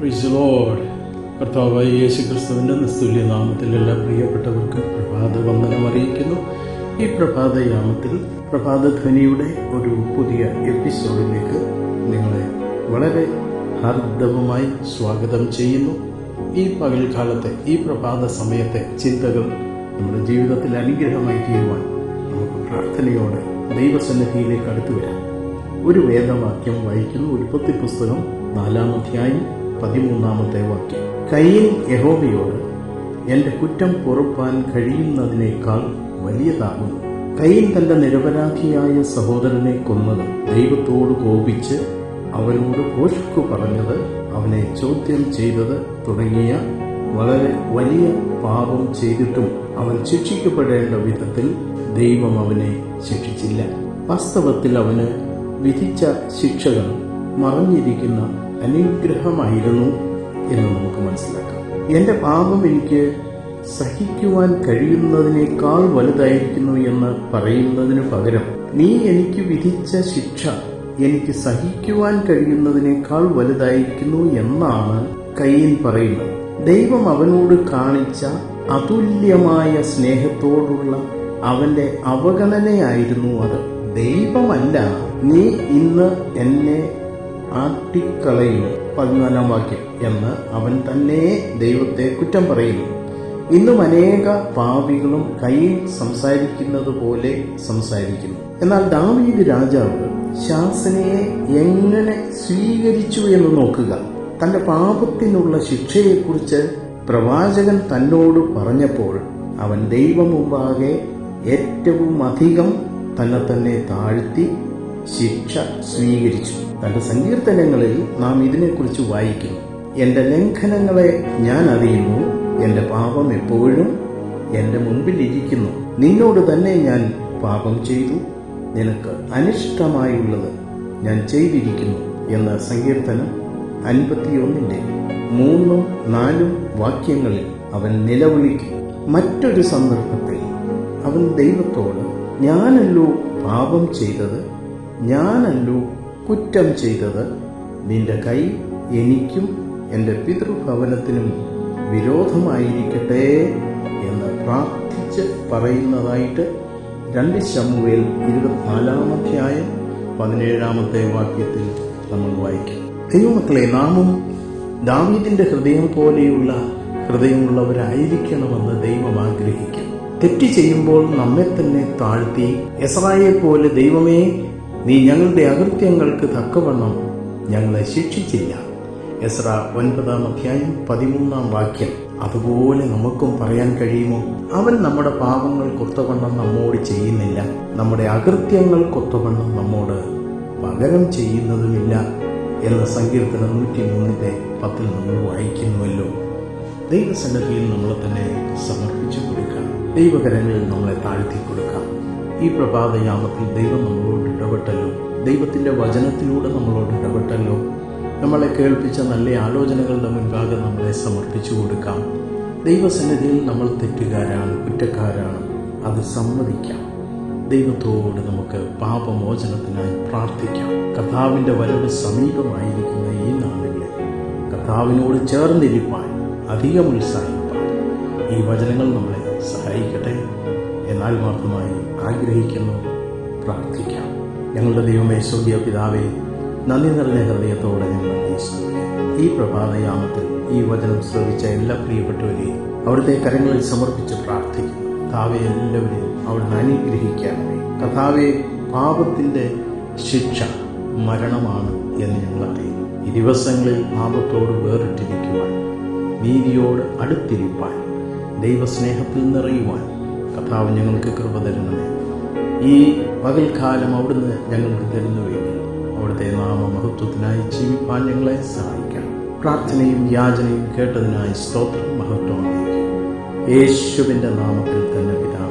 പ്രിസ് കർത്താവായ യേശു ക്രിസ്തുവിന്റെ നിസ്തുല്യ നാമത്തിൽ എല്ലാ പ്രിയപ്പെട്ടവർക്ക് പ്രഭാത വന്ദനം അറിയിക്കുന്നു. ഈ പ്രഭാതയാമത്തിൽ പ്രഭാതധ്വനിയുടെ ഒരു പുതിയ എപ്പിസോഡിലേക്ക് നിങ്ങളെ വളരെ ഹാർദവമായി സ്വാഗതം ചെയ്യുന്നു. ഈ പകൽക്കാലത്തെ ഈ പ്രഭാത സമയത്തെ ചിന്തകൾ നമ്മുടെ ജീവിതത്തിൽ അനുഗ്രഹമായി തീരുവാൻ നമുക്ക് പ്രാർത്ഥനയോടെ ദൈവസന്നിധിയിലേക്ക് അടുത്തു വരാം ഒരു വേദവാക്യം വായിക്കുന്നു. ഉൽപ്പത്തി പുസ്തകം നാലാം അധ്യായം പതിമൂന്നാമത്തെ വാക്യം. കയ്യിൽ യഹോബയോട് എന്റെ കുറ്റം പൊറുപ്പാൻ കഴിയുന്നതിനേക്കാൾ വലിയതാകുന്നു. കയ്യിൽ തന്റെ നിരപരാധിയായ സഹോദരനെ കൊന്നത് ദൈവത്തോട് കോപിച്ച് അവനോട് പോഷ്കു പറഞ്ഞത് അവനെ ചോദ്യം ചെയ്തത് തുടങ്ങിയ വളരെ വലിയ പാപം ചെയ്തിട്ടും അവൻ ശിക്ഷിക്കപ്പെടേണ്ട വിധത്തിൽ ദൈവം അവനെ ശിക്ഷിച്ചില്ല. വാസ്തവത്തിൽ അവന് വിധിച്ച ശിക്ഷകൾ മറഞ്ഞിരിക്കുന്ന അനുഗ്രഹമായിരുന്നു എന്ന് നമുക്ക് മനസ്സിലാക്കാം. എന്റെ പാപം എനിക്ക് സഹിക്കുവാൻ കഴിയുന്നതിനേക്കാൾ വലുതായിരിക്കുന്നു എന്ന് പറയുന്നതിന് പകരം നീ എനിക്ക് വിധിച്ച ശിക്ഷ എനിക്ക് സഹിക്കുവാൻ കഴിയുന്നതിനേക്കാൾ വലുതായിരിക്കുന്നു എന്നാണ് കയ്യൻ പറയുന്നത്. ദൈവം അവനോട് കാണിച്ച അതുല്യമായ സ്നേഹത്തോടുള്ള അവന്റെ അവഗണനയായിരുന്നു അത്. ദൈവമല്ല നീ ഇന്ന് എന്നെ ആട്ടിക്കളയും പതിനാലാം വാക്യം എന്ന് അവൻ തന്നെ ദൈവത്തെ കുറ്റം പറയുന്നു. ഇന്നും അനേക പാപികളും കയ്യിൽ സംസാരിക്കുന്നത് പോലെ സംസാരിക്കുന്നു. എന്നാൽ ദാവീദ് രാജാവ് ശാസനയെ എങ്ങനെ സ്വീകരിച്ചു എന്ന് നോക്കുക? തന്റെ പാപത്തിനുള്ള ശിക്ഷയെക്കുറിച്ച് പ്രവാചകൻ തന്നോട് പറഞ്ഞപ്പോൾ അവൻ ദൈവം മുമ്പാകെ ഏറ്റവും അധികം തന്നെ തന്നെ താഴ്ത്തി ശിക്ഷ സ്വീകരിച്ചു. തന്റെ സങ്കീർത്തനങ്ങളിൽ നാം ഇതിനെക്കുറിച്ച് വായിക്കുന്നു എന്റെ ലംഘനങ്ങളെ ഞാൻ അറിയുന്നു എന്റെ പാപം എപ്പോഴും എന്റെ മുൻപിൽ ഇരിക്കുന്നു. നിന്നോട് തന്നെ ഞാൻ പാപം ചെയ്തു. നിനക്ക് അനിഷ്ടമായുള്ളത് ഞാൻ ചെയ്തിരിക്കുന്നു എന്ന സങ്കീർത്തനം അൻപത്തിയൊന്നിന്റെ മൂന്നും നാലും വാക്യങ്ങളിൽ അവൻ നിലവിളിക്കും. മറ്റൊരു സന്ദർഭത്തിൽ അവൻ ദൈവത്തോട് ഞാനല്ലോ പാപം ചെയ്തത് ഞാനല്ലോ കുറ്റം ചെയ്തത് നിന്റെ കൈ എനിക്കും എന്റെ പിതൃഭവനത്തിനും വിരോധമായിരിക്കട്ടെ എന്ന് പ്രാർത്ഥിച്ച് പറയുന്നതായിട്ട് രണ്ട് ശമുവേൽ ഇരുപത്തിനാലാമധ്യായം പതിനേഴാമത്തെ വാക്യത്തിൽ നമ്മൾ വായിക്കും. ദൈവമക്കളെ നാമും ദാവീദിന്റെ ഹൃദയം പോലെയുള്ള ഹൃദയമുള്ളവരായിരിക്കണമെന്ന് ദൈവം ആഗ്രഹിക്കുന്നു. തെറ്റ് ചെയ്യുമ്പോൾ നമ്മെ തന്നെ താഴ്ത്തി എസ്രായെ പോലെ ദൈവമേ നീ ഞങ്ങളുടെ അകൃത്യങ്ങൾക്ക് തക്കവണ്ണം ഞങ്ങളെ ശിക്ഷിച്ചില്ല. എസ്ര ഒൻപതാം അധ്യായം പതിമൂന്നാം വാക്യം. അതുപോലെ നമുക്കും പറയാൻ കഴിയുമോ? അവൻ നമ്മുടെ പാപങ്ങൾ കൊത്തവണ്ണം നമ്മോട് ചെയ്യുന്നില്ല. നമ്മുടെ അകൃത്യങ്ങൾ കൊത്തവണ്ണം നമ്മോട് പകരം ചെയ്യുന്നതുമില്ല എന്ന സങ്കീർത്തനം നൂറ്റി മൂന്നിന്റെ പത്തിൽ നമ്മൾ വായിക്കുന്നുവല്ലോ. ദൈവസന്നിധിയിൽ നമ്മളെ തന്നെ സമർപ്പിച്ചു കൊടുക്കാം. ദൈവകരങ്ങളിൽ നമ്മളെ താഴ്ത്തി കൊടുക്കാം. ഈ പ്രഭാതയാമത്തിൽ ദൈവം നമ്മളോട് ഇടപെട്ടല്ലോ. ദൈവത്തിന്റെ വചനത്തിലൂടെ നമ്മളോട് ഇടപെട്ടല്ലോ. നമ്മളെ കേൾപ്പിച്ച നല്ല ആലോചനകളുടെ മുൻപാകെ നമ്മളെ സമർപ്പിച്ചു കൊടുക്കാം. ദൈവസന്നിധിയിൽ നമ്മൾ തെറ്റുകാരാണ് കുറ്റക്കാരാണ്. അത് സമ്മതിക്കാം. ദൈവത്തോട് നമുക്ക് പാപമോചനത്തിനായി പ്രാർത്ഥിക്കാം. കർത്താവിന്റെ വരവ് സമീപമായിരിക്കുന്ന ഈ നാളുകളിൽ കർത്താവിനോട് ചേർന്നിരിപ്പാൻ അധികം ഉത്സാഹിപ്പാൻ ഈ വചനങ്ങൾ നമ്മളെ സഹായിക്കട്ടെ. എന്നാൽ മാത്രമായി ആഗ്രഹിക്കുന്നു. പ്രാർത്ഥിക്കാം. ഞങ്ങളുടെ ദൈവമേ സ്വർഗീയ പിതാവേ നന്ദി നിറഞ്ഞ ഹൃദയത്തോടെ ഞങ്ങൾ ഈ പ്രഭാതയാമത്തിൽ ഈ വചനം ശ്രവിച്ച എല്ലാ പ്രിയപ്പെട്ടവരെയും അവിടുത്തെ കരങ്ങളിൽ സമർപ്പിച്ച് പ്രാർത്ഥിക്കുന്നു. കഥാവെ എല്ലാവരെയും അവിടുന്ന് അനുഗ്രഹിക്കാനായി കഥാവെ പാപത്തിന്റെ ശിക്ഷ മരണമാണ് എന്ന് ഞങ്ങൾ അറിയുന്നു. ഈ ദിവസങ്ങളിൽ പാപത്തോട് വേറിട്ടിരിക്കുവാൻ നീതിയോട് അടുത്തിരിപ്പാൻ ദൈവസ്നേഹത്തിൽ നിറയുവാൻ കർത്താവ് ഞങ്ങൾക്ക് കൃപ തരുന്നു. ഈ പകൽക്കാലം അവിടുന്ന് ഞങ്ങൾക്ക് വേണ്ടി അവിടുത്തെ നാമമഹത്വത്തിനായി ജീവിപ്പാൻ ഞങ്ങളെ സഹായിക്കണം. പ്രാർത്ഥനയും യാചനയും കേട്ടതിനായി സ്തോത്രം മഹത്വം യേശുവിന്റെ നാമത്തിൽ തന്നെ പിതാവ്